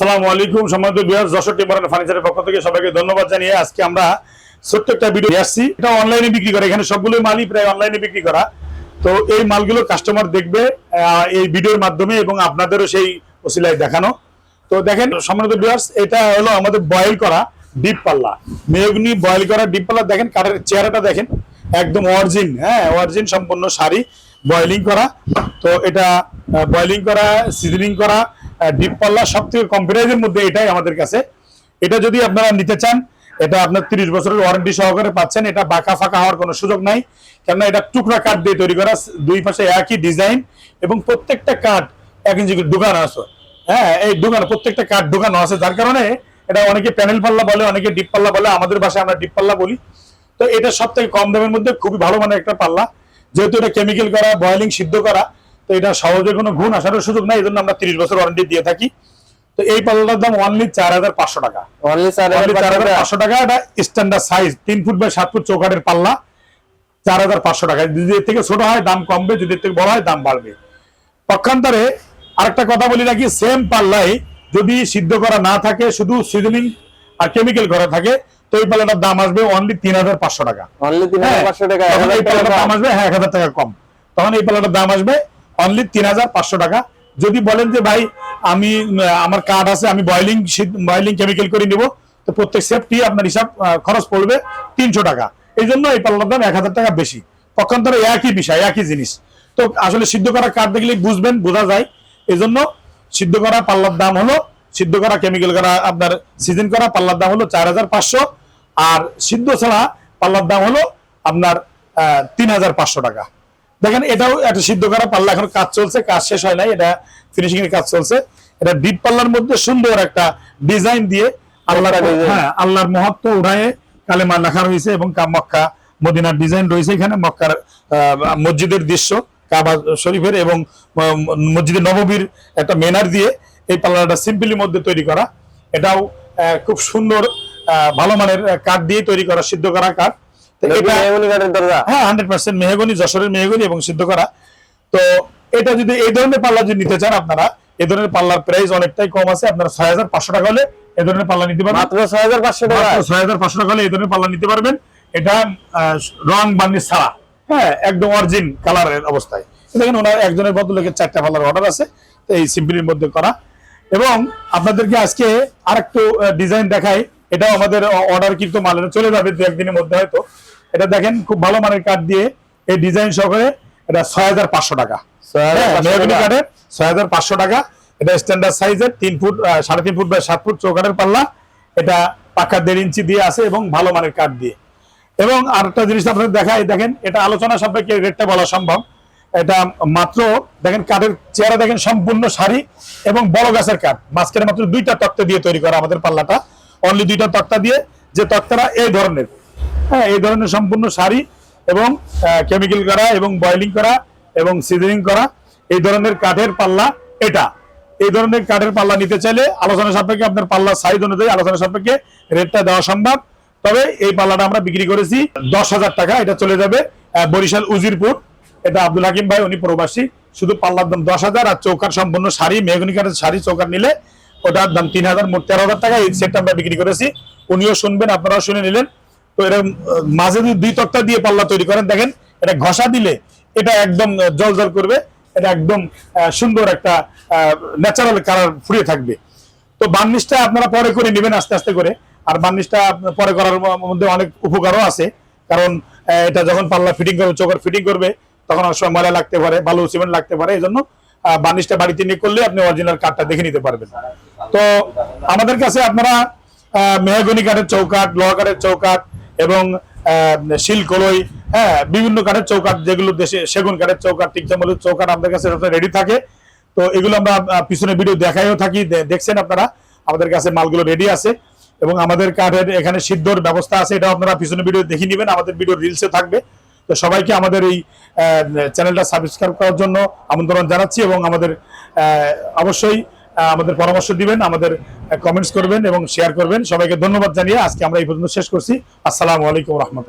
আসসালামু আলাইকুম সম্মানিত বিহার যশোর টিম্বারান ফার্নিচারের পক্ষ থেকে সবাইকে ধন্যবাদ জানিয়ে আজকে আমরা ছোট্ট একটা ভিডিও আসছি। এটা অনলাইনে বিক্রি করা, এখানে সবগুলো মালই প্রায় অনলাইনে বিক্রি করা। তো এই মালগুলো কাস্টমার দেখবে এই ভিডিওর মাধ্যমে এবং আপনাদেরও সেই ওসিলায় দেখানো। তো দেখেন, সম্মানিত বিহার্স এটা হলো আমাদের বয়েল করা ডিপ পাল্লা। মেয়গ্নি বয়েল করা ডিপ পাল্লা, দেখেন, কাঠের চেহারাটা দেখেন, একদম অরিজিন হ্যাঁ অরিজিন সম্পূর্ণ শাড়ি বয়েলিং করা। তো এটা বয়েলিং করা, সিজনিং করা ডিপ পাল্লা সব থেকে কম প্রাইজের মধ্যে এটাই আমাদের কাছে। এটা যদি আপনারা নিতে চান, এটা আপনার তিরিশ বছরের ওয়ারেন্টি সহকারে পাচ্ছেন, এটা বাঁকা ফাঁকা হওয়ার কোনো সুযোগ নাই। কেননা এটা টুকরা কাঠ দিয়ে তৈরি করা, দুই পাশে একই ডিজাইন এবং প্রত্যেকটা কাঠ এক ইঞ্চি দোকান আছে। হ্যাঁ এই দোকান, প্রত্যেকটা কাঠ দোকান আছে। যার কারণে এটা অনেকে প্যানেল পাল্লা বলে, অনেকে ডিপ পাল্লা বলে, আমাদের ভাষায় আমরা ডিপ পাল্লা বলি। তো এটা সব থেকে কম দামের মধ্যে খুবই ভালো মানের একটা পাল্লা। যেহেতু এটা কেমিক্যাল করা বয়েলিং সিদ্ধ করা তো এটা সহজে কোনো গুণ আসার সুযোগ নাই এই জন্য আমরা তিরিশ বছর ওয়ারেন্টি দিয়ে থাকি। তো এই পাল্লাটার দাম অনলি চার হাজার পাঁচশো টাকা। অনলি চার হাজার পাঁচশো টাকা। এটা স্ট্যান্ডার্ড সাইজ তিন ফুট বাই সাত ফুট চৌকাঠের পাল্লা চার হাজার পাঁচশো টাকা। যদি এর থেকে ছোট হয় দাম কমবে যদি এর থেকে বড় হয় দাম বাড়বে। পক্ষান্তরে আরেকটা কথা বলি নাকি সেম পাল্লাই যদি সিদ্ধ করা না থাকে শুধু সিজনিং আর কেমিক্যাল করা থাকে তো এই পাল্লাটার দাম আসবে অনলি তিন হাজার পাঁচশো টাকা। অনলি তিন হাজার হ্যাঁ, পাঁচশো টাকা এই পাল্লাটার দাম আসবে হ্যাঁ এক হাজার টাকা কম। তখন এই পাল্লাটার দাম আসবে অনলি তিন হাজার পাঁচশো টাকা। যদি বলেন যে, ভাই, আমি, আমার কার্ড আছে, আমি বয়লিং বয়লিং কেমিক্যাল করে নিব। তো প্রত্যেক সেফটি আপনার হিসাব খরচ পড়বে তিনশো টাকা। এই জন্য এই পাল্লার দাম এক হাজার টাকা বেশি। পক্ষান্তরে একই বিষয়, একই জিনিস। তো আসলে সিদ্ধ করা কার্ড দেখলে বুঝবেন, বোঝা যায়। এই জন্য সিদ্ধ করা পাল্লার দাম হলো, সিদ্ধ করা কেমিক্যাল করা, আপনার সিজন করা পাল্লার দাম হলো চার হাজার পাঁচশো। আর সিদ্ধ ছাড়া পাল্লার দাম হলো আপনার তিন হাজার পাঁচশো টাকা। দেখেন এটাও একটা সিদ্ধ করা পাল্লা। এখন কাজ চলছে কাজ শেষ হয় নাই এটা ফিনিশিং এর কাজ চলছে। এটা ডিপ পাল্লার মধ্যে সুন্দর একটা ডিজাইন দিয়ে আল্লাহর হ্যাঁ আল্লাহর মহত্ব উড়ায়ে কালেমা লেখা রয়েছে এবং মক্কা মদিনার ডিজাইন রয়েছে এখানে মক্কার মসজিদের দৃশ্য কাবা শরীফের এবং মসজিদের নববীর একটা মেনার দিয়ে এই পাল্লাটা সিম্পলি মধ্যে তৈরি করা। এটাও খুব সুন্দর আহ, ভালো মানের কাঠ দিয়ে তৈরি করা সিদ্ধ করা কাঠ। হ্যাঁ হান্ড্রেড পার্সেন্ট মেহগনি যশোরের মেহগনি এবং সিদ্ধ করা তো এটা যদি এই ধরনের পাল্লা যদি নিতে চান আপনারা এই ধরনের পাল্লার প্রাইস অনেকটাই কম আছে। আপনারা ছয় হাজার পাঁচশো টাকা হলে এই ধরনের পাল্লা নিতে পারবেন। মাত্র ছয় হাজার পাঁচশো টাকা। ছয় হাজার পাঁচশো টাকা হলে এই ধরনের পাল্লা নিতে পারবেন। এটা রং বার্নিশ ছাড়া। হ্যাঁ একদম অরিজিন কালারের অবস্থায়। দেখেন ওনার একজনের বদলে চারটা পাল্লার অর্ডার আছে। তো এই সিম্পলির মধ্যে করা। এবং আপনাদেরকে আজকে আরেকটু ডিজাইন দেখাই। এটাও আমাদের অর্ডার কিন্তু মালের চলে যাবে দু একদিনের মধ্যে হয়তো। এটা দেখেন খুব ভালো মানের কাঠ দিয়ে এই ডিজাইন সহকারে এটা ছয় হাজার পাঁচশো টাকা। হ্যাঁ, মেহগনি। কাঠের ছয় হাজার পাঁচশো টাকা। এটা স্ট্যান্ডার্ড সাইজের তিন ফুট সাড়ে তিন ফুট বাই সাত ফুট চৌকাঠের পাল্লা। এটা পাকা দেড় ইঞ্চি দিয়ে আছে এবং ভালো মানের কাঠ দিয়ে। এবং আরেকটা জিনিস আপনাদের দেখাই দেখেন এটা আলোচনা সাপেক্ষে রেটটা বলা সম্ভব। এটা মাত্র দেখেন কাঠের চেহারা দেখেন সম্পূর্ণ শাড়ি এবং বড় গাছের কাঠ মাঝখানে মাত্র দুইটা তক্তা দিয়ে তৈরি করা আমাদের পাল্লাটা। অনলি দুইটা তক্তা দিয়ে যে তক্তারা এই ধরনের। হ্যাঁ এই ধরনের সম্পূর্ণ শাড়ি এবং কেমিক্যাল করা এবং বয়লিং করা এবং সিজনিং করা। এই ধরনের কাঠের পাল্লা এটা। এই ধরনের কাঠের পাল্লা নিতে চাইলে আলোচনা সাপেক্ষে আপনার পাল্লা সাইজ অনুযায়ী আলোচনা সাপেক্ষে রেটটা দেওয়া সম্ভব। তবে এই পাল্লাটা আমরা বিক্রি করেছি দশ হাজার টাকা, এটা চলে যাবে বরিশাল উজিরপুর। এটা আব্দুল হাকিম ভাই, উনি প্রবাসী। শুধু পাল্লার দাম দশ হাজার আর চৌকার সম্পূর্ণ শাড়ি মেহগনি কাঠের শাড়ি চৌকার নিলে ওটার দাম তিন হাজার, মোট তেরো হাজার টাকা। এই সেটটা আমরা বিক্রি করেছি। উনিও শুনবেন, আপনারাও শুনে নিলেন। তো এরকম মাঝে যদি দুই তক্তা দিয়ে পাল্লা তৈরি করেন, দেখেন, এটা ঘষা দিলে এটা একদম জল জল করবে। এটা একদম সুন্দর একটা ন্যাচারাল কালার ফুরিয়ে থাকবে। তো বার্নিশটা আপনারা পরে করে নেবেন আস্তে আস্তে করে। আর বার্নিশটা পরে করার মধ্যে অনেক উপকারও আছে। কারণ এটা যখন পাল্লা ফিটিং করবে, চোখের ফিটিং করবে, তখন অনেক সময় ময়লা লাগতে পারে, বালু সিমেন্ট লাগতে পারে। এই জন্য বার্নিশটা বাড়িতে নিয়ে করলে আপনি অরিজিনাল কাঠটা দেখে নিতে পারবেন। তো আমাদের কাছে আপনারা মেহগনি কাঠের চৌকাঠ লোহা কাঠের চৌকাঠ এবং আহ, শিল কলই হ্যাঁ বিভিন্ন কাঠের চৌকাঠ যেগুলো দেশে সেগুন কাঠের চৌকাঠ টিকচামলের চৌকাঠ আমাদের কাছে রেডি থাকে। তো এগুলো আমরা পিছনে ভিডিও দেখাইও থাকি দেখছেন আপনারা আমাদের কাছে মালগুলো রেডি আছে। এবং আমাদের কাঠের এখানে সিদ্ধর ব্যবস্থা আছে এটা আপনারা পিছনে ভিডিও দেখে নেবেন আমাদের ভিডিও রিলসে থাকবে। তো সবাইকে আমাদের এই চ্যানেলটা সাবস্ক্রাইব করার জন্য আমন্ত্রণ জানাচ্ছি এবং আমাদের অবশ্যই আমাদের পরামর্শ দিবেন, আমাদের কমেন্টস করবেন এবং শেয়ার করবেন। সবাইকে ধন্যবাদ জানিয়ে আজকে আমরা এই পর্যন্ত শেষ করছি। আসসালামু আলাইকুম রহমতুল্লাহ।